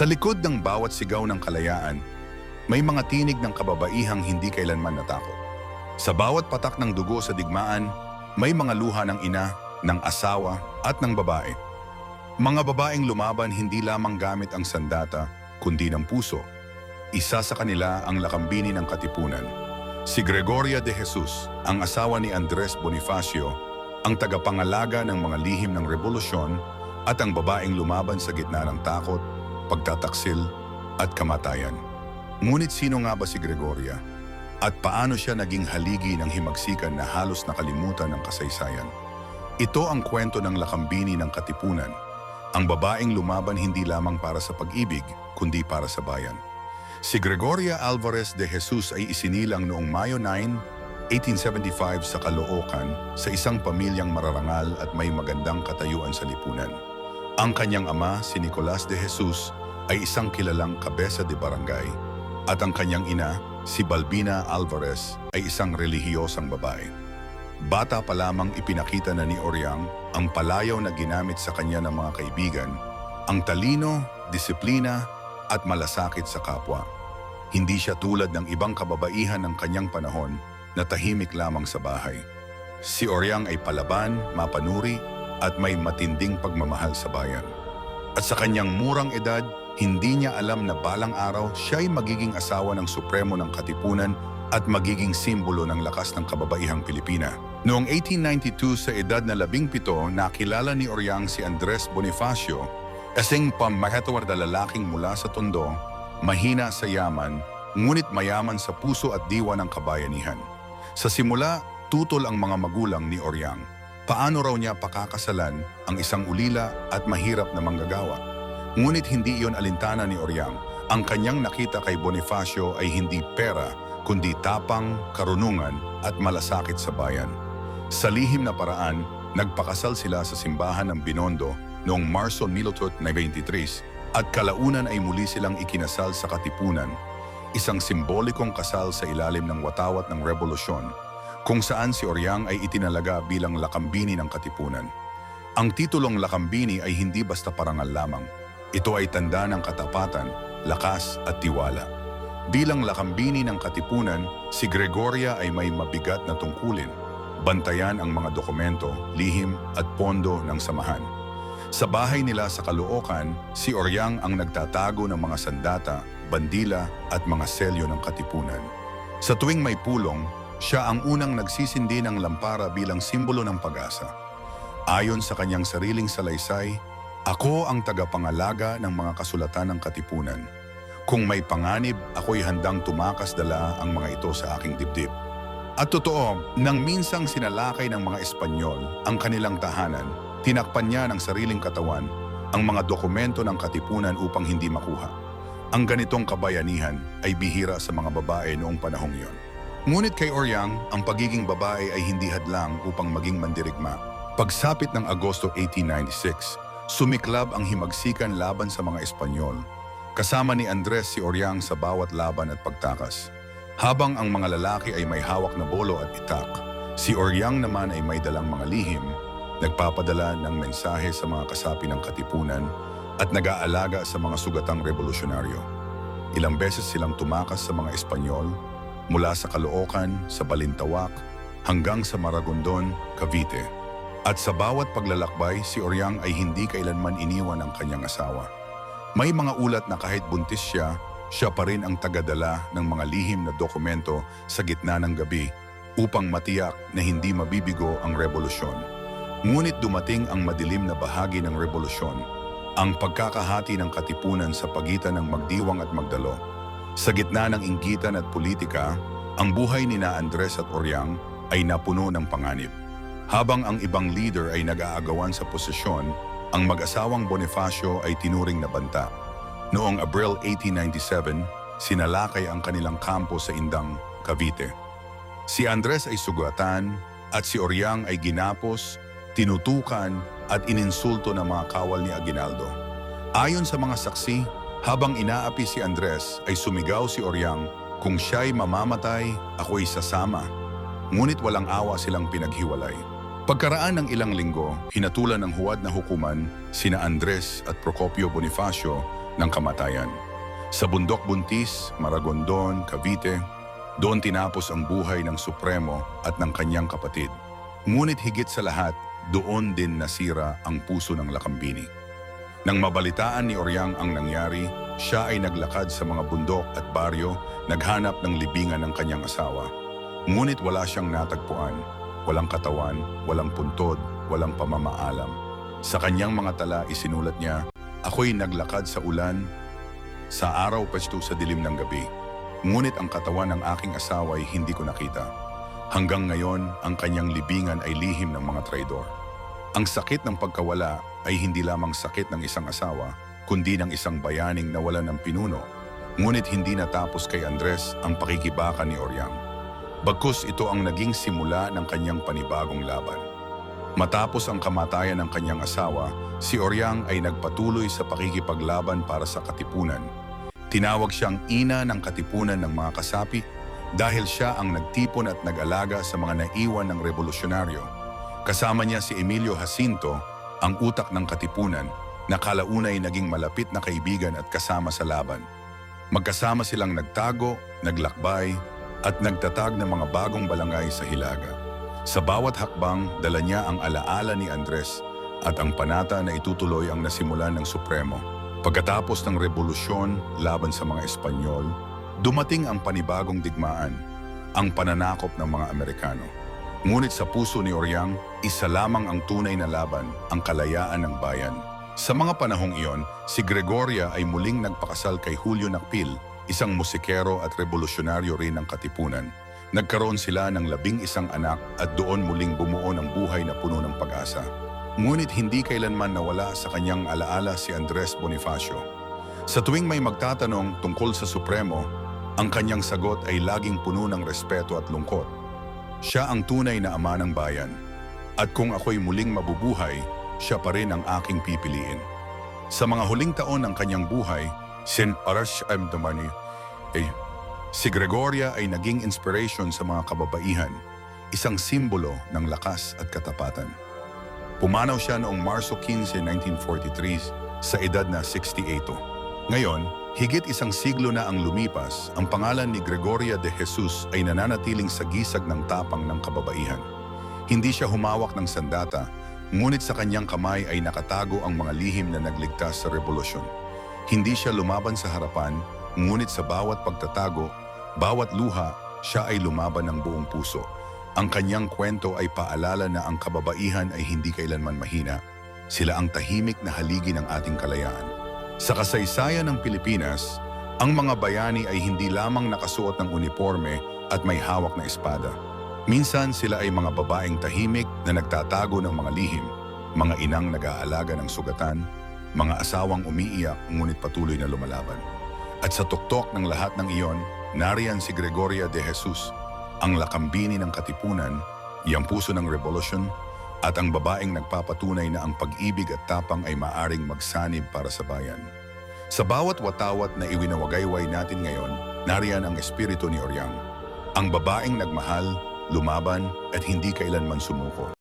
Sa likod ng bawat sigaw ng kalayaan, may mga tinig ng kababaihang hindi kailanman natakot. Sa bawat patak ng dugo sa digmaan, may mga luha ng ina, ng asawa at ng babae. Mga babaeng lumaban hindi lamang gamit ang sandata, kundi ng puso. Isa sa kanila ang lakambini ng katipunan. Si Gregoria de Jesus, ang asawa ni Andres Bonifacio, ang tagapangalaga ng mga lihim ng revolusyon at ang babaeng lumaban sa gitna ng takot, pagtataksil at kamatayan. Ngunit sino nga ba si Gregoria? At paano siya naging haligi ng himagsikan na halos nakalimutan ng kasaysayan? Ito ang kwento ng lakambini ng katipunan. Ang babaeng lumaban hindi lamang para sa pag-ibig, kundi para sa bayan. Si Gregoria Alvarez de Jesus ay isinilang noong Mayo 9, 1875 sa Caloocan sa isang pamilyang mararangal at may magandang katayuan sa lipunan. Ang kanyang ama, si Nicolas de Jesus, ay isang kilalang kabesa de barangay at ang kanyang ina, si Balbina Alvarez, ay isang relihiyosang babae. Bata pa lamang ipinakita na ni Oriang ang palayaw na ginamit sa kanya ng mga kaibigan, ang talino, disiplina at malasakit sa kapwa. Hindi siya tulad ng ibang kababaihan ng kanyang panahon na tahimik lamang sa bahay. Si Oriang ay palaban, mapanuri at may matinding pagmamahal sa bayan. At sa kanyang murang edad, hindi niya alam na balang araw siya ay magiging asawa ng supremo ng katipunan at magiging simbolo ng lakas ng kababaihang Pilipina. Noong 1892 sa edad na labing pito, nakilala ni Oriang si Andres Bonifacio, kasing pamahatuwar na lalaking mula sa tondo, mahina sa yaman, ngunit mayaman sa puso at diwa ng kabayanihan. Sa simula, tutol ang mga magulang ni Oriang. Paano raw niya pakakasalan ang isang ulila at mahirap na manggagawa? Ngunit hindi iyon alintana ni Oriang. Ang kanyang nakita kay Bonifacio ay hindi pera, kundi tapang, karunungan at malasakit sa bayan. Sa lihim na paraan, nagpakasal sila sa simbahan ng Binondo noong Marso 1893 at kalaunan ay muli silang ikinasal sa Katipunan, isang simbolikong kasal sa ilalim ng watawat ng revolusyon kung saan si Oriang ay itinalaga bilang lakambini ng Katipunan. Ang titulong lakambini ay hindi basta parangal lamang. Ito ay tanda ng katapatan, lakas at tiwala. Bilang lakambini ng Katipunan, si Gregoria ay may mabigat na tungkulin. Bantayan ang mga dokumento, lihim at pondo ng samahan. Sa bahay nila sa Caloocan, si Oriang ang nagtatago ng mga sandata, bandila at mga selyo ng Katipunan. Sa tuwing may pulong, siya ang unang nagsisindi ng lampara bilang simbolo ng pag-asa. Ayon sa kanyang sariling salaysay, ako ang tagapangalaga ng mga kasulatan ng Katipunan. Kung may panganib, ako'y handang tumakas dala ang mga ito sa aking dibdib. At totoo, nang minsang sinalakay ng mga Espanyol ang kanilang tahanan, tinakpan niya ng sariling katawan ang mga dokumento ng Katipunan upang hindi makuha. Ang ganitong kabayanihan ay bihira sa mga babae noong panahong iyon. Ngunit kay Oriang, ang pagiging babae ay hindi hadlang upang maging mandirigma. Pagsapit ng Agosto 1896, sumiklab ang himagsikan laban sa mga Espanyol. Kasama ni Andres si Oriang sa bawat laban at pagtakas. Habang ang mga lalaki ay may hawak na bolo at itak, si Oriang naman ay may dalang mga lihim, nagpapadala ng mensahe sa mga kasapi ng katipunan at nag-aalaga sa mga sugatang revolusyonaryo. Ilang beses silang tumakas sa mga Espanyol mula sa Caloocan, sa Balintawak, hanggang sa Maragondon, Cavite. At sa bawat paglalakbay, si Oriang ay hindi kailanman iniwan ang kanyang asawa. May mga ulat na kahit buntis siya, siya pa rin ang tagadala ng mga lihim na dokumento sa gitna ng gabi upang matiyak na hindi mabibigo ang revolusyon. Ngunit dumating ang madilim na bahagi ng revolusyon, ang pagkakahati ng katipunan sa pagitan ng magdiwang at magdalo. Sa gitna ng inggitan at politika, ang buhay ni na Andres at Oriang ay napuno ng panganib. Habang ang ibang leader ay nag-aagawan sa posisyon, ang mag-asawang Bonifacio ay tinuring na banta. Noong Abril 1897, sinalakay ang kanilang kampo sa Indang, Cavite. Si Andres ay sugatan at si Oriang ay ginapos, tinutukan at ininsulto ng mga kawal ni Aguinaldo. Ayon sa mga saksi, habang inaapi si Andres ay sumigaw si Oriang, kung siya'y mamamatay, ako'y sasama. Ngunit walang awa silang pinaghiwalay. Pagkaraan ng ilang linggo, hinatulan ng huwad na hukuman sina Andres at Procopio Bonifacio ng kamatayan. Sa bundok buntis, Maragondon, Cavite, doon tinapos ang buhay ng Supremo at ng kanyang kapatid. Ngunit higit sa lahat, doon din nasira ang puso ng Lakambini. Nang mabalitaan ni Oryang ang nangyari, siya ay naglakad sa mga bundok at baryo, naghanap ng libingan ng kanyang asawa. Ngunit wala siyang natagpuan, walang katawan, walang puntod, walang pamamaalam. Sa kanyang mga tala isinulat niya, Ako'y naglakad sa ulan, sa araw pasto sa dilim ng gabi. Ngunit ang katawan ng aking asawa ay hindi ko nakita. Hanggang ngayon, ang kanyang libingan ay lihim ng mga traidor. Ang sakit ng pagkawala ay hindi lamang sakit ng isang asawa, kundi ng isang bayaning nawalan ng pinuno. Ngunit hindi natapos kay Andres ang pakikibaka ni Oryang. Bagkus ito ang naging simula ng kanyang panibagong laban. Matapos ang kamatayan ng kanyang asawa, si Oryang ay nagpatuloy sa pakikipaglaban para sa katipunan. Tinawag siyang ina ng katipunan ng mga kasapi dahil siya ang nagtipon at nag-alaga sa mga naiwan ng revolusyonaryo. Kasama niya si Emilio Jacinto, ang utak ng katipunan, na kalaunay naging malapit na kaibigan at kasama sa laban. Magkasama silang nagtago, naglakbay, at nagtatag ng mga bagong balangay sa Hilaga. Sa bawat hakbang, dala niya ang alaala ni Andres at ang panata na itutuloy ang nasimulan ng Supremo. Pagkatapos ng revolusyon laban sa mga Espanyol, dumating ang panibagong digmaan, ang pananakop ng mga Amerikano. Ngunit sa puso ni Oryang, isa lamang ang tunay na laban, ang kalayaan ng bayan. Sa mga panahong iyon, si Gregoria ay muling nagpakasal kay Julio Nakpil, isang musikero at revolusyonaryo rin ng Katipunan. Nagkaroon sila ng labing isang anak at doon muling bumuo ng buhay na puno ng pag-asa. Ngunit hindi kailanman nawala sa kanyang alaala si Andres Bonifacio. Sa tuwing may magtatanong tungkol sa Supremo, ang kanyang sagot ay laging puno ng respeto at lungkot. Siya ang tunay na ama ng bayan. At kung ako'y muling mabubuhay, siya pa rin ang aking pipiliin. Sa mga huling taon ng kanyang buhay, sin Arash Amdamani, eh, si Gregoria ay naging inspiration sa mga kababaihan, isang simbolo ng lakas at katapatan. Pumanaw siya noong Marso 15, 1943 sa edad na 68. Ngayon, higit isang siglo na ang lumipas, ang pangalan ni Gregoria de Jesus ay nananatiling sa gisag ng tapang ng kababaihan. Hindi siya humawak ng sandata, ngunit sa kanyang kamay ay nakatago ang mga lihim na nagligtas sa revolusyon. Hindi siya lumaban sa harapan, ngunit sa bawat pagtatago, bawat luha, siya ay lumaban ng buong puso. Ang kanyang kwento ay paalala na ang kababaihan ay hindi kailanman mahina. Sila ang tahimik na haligi ng ating kalayaan. Sa kasaysayan ng Pilipinas, ang mga bayani ay hindi lamang nakasuot ng uniforme at may hawak na espada. Minsan sila ay mga babaeng tahimik na nagtatago ng mga lihim, mga inang nag-aalaga ng sugatan, mga asawang umiiyak ngunit patuloy na lumalaban. At sa tuktok ng lahat ng iyon, nariyan si Gregoria de Jesus, ang lakambini ng katipunan, iyang puso ng revolusyon, at ang babaeng nagpapatunay na ang pag-ibig at tapang ay maaring magsanib para sa bayan. Sa bawat watawat na iwinawagayway natin ngayon, nariyan ang espiritu ni Oryang, ang babaeng nagmahal, lumaban at hindi kailanman sumuko.